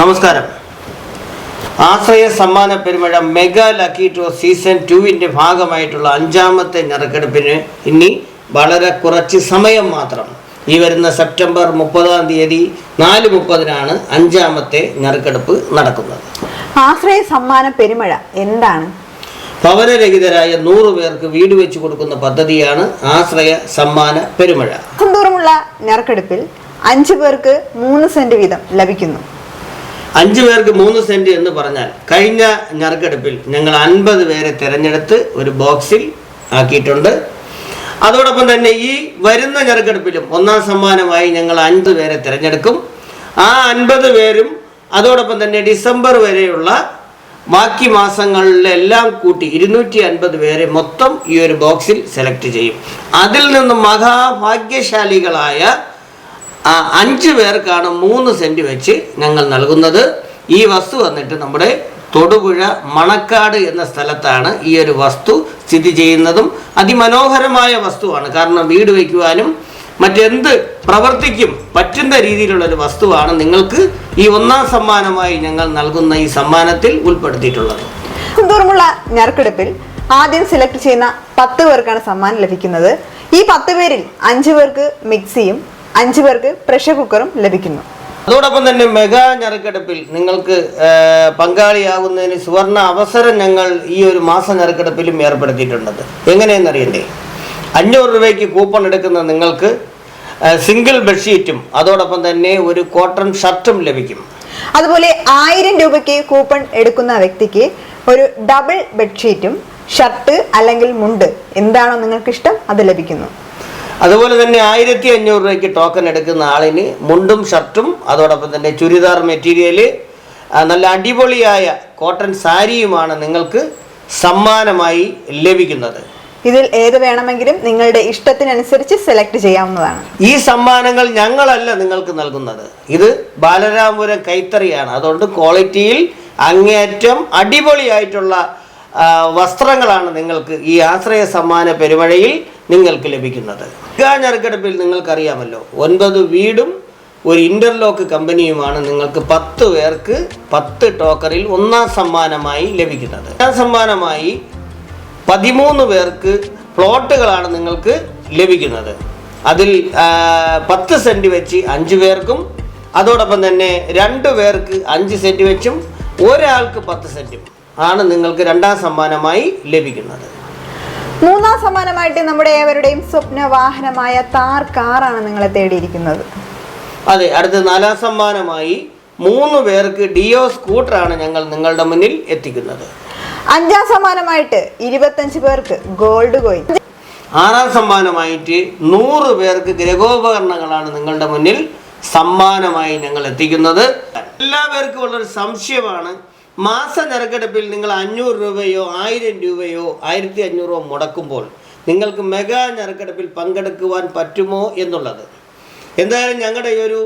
നമസ്കാരം. ആശ്രയ സമ്മാന പെരുമഴ മെഗാ ലക്കി ഡ്രോ സീസൺ ടുവിന്റെ ഭാഗമായിട്ടുള്ള അഞ്ചാമത്തെ നറുക്കെടുപ്പിന് ഇനി വളരെ കുറച്ച് സമയം മാത്രം. ഈ വരുന്ന സെപ്റ്റംബർ മുപ്പതാം തീയതി നാല് മുപ്പതിനാണ് അഞ്ചാമത്തെ നറുക്കെടുപ്പ് നടക്കുന്നത്. ആശ്രയ സമ്മാന പെരുമഴ എന്താണ്? ഭവനരഹിതരായ നൂറ് പേർക്ക് വീട് വെച്ച് കൊടുക്കുന്ന പദ്ധതിയാണ് ആശ്രയ സമ്മാന പെരുമഴ. മാസം തോറുമുള്ള ഞെറുക്കെടുപ്പിൽ അഞ്ചു പേർക്ക് മൂന്ന് സെന്റ് വീതം ലഭിക്കുന്നു. അഞ്ചു പേർക്ക് മൂന്ന് സെന്റ് എന്ന് പറഞ്ഞാൽ കഴിഞ്ഞ ഞറുക്കെടുപ്പിൽ ഞങ്ങൾ അൻപത് പേരെ തിരഞ്ഞെടുത്ത് ഒരു ബോക്സിൽ ആക്കിയിട്ടുണ്ട്. അതോടൊപ്പം തന്നെ ഈ വരുന്ന ഞറുക്കെടുപ്പിലും ഒന്നാം സമ്മാനമായി ഞങ്ങൾ അൻപത് പേരെ തിരഞ്ഞെടുക്കും. ആ അൻപത് പേരും അതോടൊപ്പം തന്നെ ഡിസംബർ വരെയുള്ള ബാക്കി മാസങ്ങളിലെല്ലാം കൂട്ടി ഇരുന്നൂറ്റി അൻപത് പേരെ മൊത്തം ഈ ഒരു ബോക്സിൽ സെലക്ട് ചെയ്യും. അതിൽ നിന്നും മഹാഭാഗ്യശാലികളായ അഞ്ച് പേർക്കാണ് മൂന്ന് സെന്റ് വെച്ച് ഞങ്ങൾ നൽകുന്നത്. ഈ വസ്തു വന്നിട്ട് നമ്മുടെ തൊടുപുഴ മണക്കാട് എന്ന സ്ഥലത്താണ് ഈ ഒരു വസ്തു സ്ഥിതി ചെയ്യുന്നതും അതിമനോഹരമായ വസ്തുവാണ്. കാരണം വീട് വയ്ക്കുവാനും മറ്റെന്ത് പ്രവർത്തിക്കും പറ്റുന്ന രീതിയിലുള്ള ഒരു വസ്തുവാണ് നിങ്ങൾക്ക് ഈ ഒന്നാം സമ്മാനമായി ഞങ്ങൾ നൽകുന്ന ഈ സമ്മാനത്തിൽ ഉൾപ്പെടുത്തിയിട്ടുള്ളത്. തോറുമുള്ള ഞെറുക്കെടുപ്പിൽ ആദ്യം സെലക്ട് ചെയ്യുന്ന പത്ത് പേർക്കാണ് സമ്മാനം ലഭിക്കുന്നത്. ഈ പത്ത് പേരിൽ അഞ്ചു പേർക്ക് മിക്സിയും അഞ്ചു പേർക്ക് പ്രഷർ കുക്കറും ലഭിക്കുന്നു. അതോടൊപ്പം തന്നെ മെഗാ ഞെറുക്കെടുപ്പിൽ നിങ്ങൾക്ക് പങ്കാളിയാകുന്നതിന് സുവർണ അവസരം ഞങ്ങൾ ഈ ഒരു മാസ ഞെരക്കെടുപ്പിലും ഏർപ്പെടുത്തിയിട്ടുണ്ട്. എങ്ങനെയെന്ന് എങ്ങനെയെന്നറിയണ്ടേ അഞ്ഞൂറ് രൂപയ്ക്ക് കൂപ്പൺ എടുക്കുന്ന നിങ്ങൾക്ക് സിംഗിൾ ബെഡ്ഷീറ്റും അതോടൊപ്പം തന്നെ ഒരു കോട്ടൺ ഷർട്ടും ലഭിക്കും. അതുപോലെ ആയിരം രൂപയ്ക്ക് കൂപ്പൺ എടുക്കുന്ന വ്യക്തിക്ക് ഒരു ഡബിൾ ബെഡ്ഷീറ്റും ഷർട്ട് അല്ലെങ്കിൽ മുണ്ട് എന്താണോ നിങ്ങൾക്ക് ഇഷ്ടം അത് ലഭിക്കുന്നു. അതുപോലെ തന്നെ ആയിരത്തി അഞ്ഞൂറ് രൂപയ്ക്ക് ടോക്കൺ എടുക്കുന്ന ആളിന് മുണ്ടും ഷർട്ടും അതോടൊപ്പം തന്നെ ചുരിദാർ മെറ്റീരിയൽ നല്ല അടിപൊളിയായ കോട്ടൺ സാരിയുമാണ് നിങ്ങൾക്ക് സമ്മാനമായി ലഭിക്കുന്നത്. ഇതിൽ ഏത് വേണമെങ്കിലും നിങ്ങളുടെ ഇഷ്ടത്തിനനുസരിച്ച് സെലക്ട് ചെയ്യാവുന്നതാണ്. ഈ സമ്മാനങ്ങൾ ഞങ്ങളല്ല നിങ്ങൾക്ക് നൽകുന്നത്. ഇത് ബാലരാമപുരം കൈത്തറിയാണ്. അതുകൊണ്ട് ക്വാളിറ്റിയിൽ അങ്ങേയറ്റം അടിപൊളിയായിട്ടുള്ള വസ്ത്രങ്ങളാണ് നിങ്ങൾക്ക് ഈ ആശ്രയ സമ്മാന പെരുമഴയിൽ നിങ്ങൾക്ക് ലഭിക്കുന്നത്. ഗാഞ്ഞറുക്കെടുപ്പിൽ നിങ്ങൾക്കറിയാമല്ലോ ഒൻപത് വീടും ഒരു ഇന്റർലോക്ക് കമ്പനിയുമാണ് നിങ്ങൾക്ക് പത്ത് പേർക്ക് പത്ത് ടോക്കറിൽ ഒന്നാം സമ്മാനമായി ലഭിക്കുന്നത്. രണ്ടാം സമ്മാനമായി പതിമൂന്ന് പേർക്ക് പ്ലോട്ടുകളാണ് നിങ്ങൾക്ക് ലഭിക്കുന്നത്. അതിൽ പത്ത് സെന്റ് വെച്ച് അഞ്ച് പേർക്കും അതോടൊപ്പം തന്നെ രണ്ട് പേർക്ക് അഞ്ച് സെന്റ് വെച്ചും ഒരാൾക്ക് പത്ത് സെന്റും ആണ് നിങ്ങൾക്ക് രണ്ടാം സമ്മാനമായി ലഭിക്കുന്നത്. മൂന്നാം സമ്മാനമായിട്ട് നമ്മുടെ ഏവരുടെയും സ്വപ്ന വാഹനമായ താർ കാറാണ് നിങ്ങളെ തേടിയിരിക്കുന്നത്. അതെ അടുത്ത നാലാം സമ്മാനമായി മൂന്ന് പേർക്ക് ഡിയോ സ്കൂട്ടറാണ് ഞങ്ങൾ നിങ്ങളുടെ മുന്നിൽ എത്തിക്കുന്നത്. അഞ്ചാം സമ്മാനമായിട്ട് ഇരുപത്തഞ്ച് പേർക്ക് ഗോൾഡ് കോയിൻ. ആറാം സമ്മാനമായിട്ട് നൂറ് പേർക്ക് ഗ്രഹോപകരണങ്ങളാണ് നിങ്ങളുടെ മുന്നിൽ സമ്മാനമായി ഞങ്ങൾ എത്തിക്കുന്നത്. എല്ലാവർക്കും ഉള്ളൊരു സംശയമാണ് മാസ നിരക്കെടുപ്പിൽ നിങ്ങൾ അഞ്ഞൂറ് രൂപയോ ആയിരം രൂപയോ ആയിരത്തി അഞ്ഞൂറോ മുടക്കുമ്പോൾ നിങ്ങൾക്ക് മെഗാ നിരക്കെടുപ്പിൽ പങ്കെടുക്കുവാൻ പറ്റുമോ എന്നുള്ളത്. എന്തായാലും ഞങ്ങളുടെ ഈ ഒരു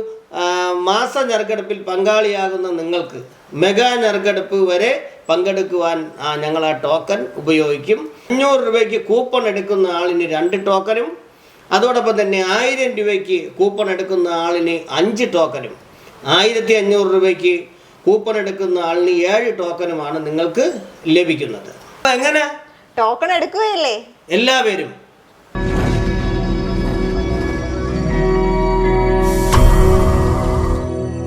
മാസ നിരക്കെടുപ്പിൽ പങ്കാളിയാകുന്ന നിങ്ങൾക്ക് മെഗാ നിരക്കെടുപ്പ് വരെ പങ്കെടുക്കുവാൻ ഞങ്ങൾ ആ ടോക്കൺ ഉപയോഗിക്കും. അഞ്ഞൂറ് രൂപയ്ക്ക് കൂപ്പൺ എടുക്കുന്ന ആളിന് രണ്ട് ടോക്കനും അതോടൊപ്പം തന്നെ ആയിരം രൂപയ്ക്ക് കൂപ്പൺ എടുക്കുന്ന ആളിന് അഞ്ച് ടോക്കനും ആയിരത്തി അഞ്ഞൂറ് രൂപയ്ക്ക് കൂപ്പൺ എടുക്കുന്ന ആളിന് ഏഴ് ടോക്കനുമാണ് നിങ്ങൾക്ക് ലഭിക്കുന്നത്. എങ്ങനെ? ടോക്കൺ എടുക്കുകയല്ലേ? എല്ലാവരും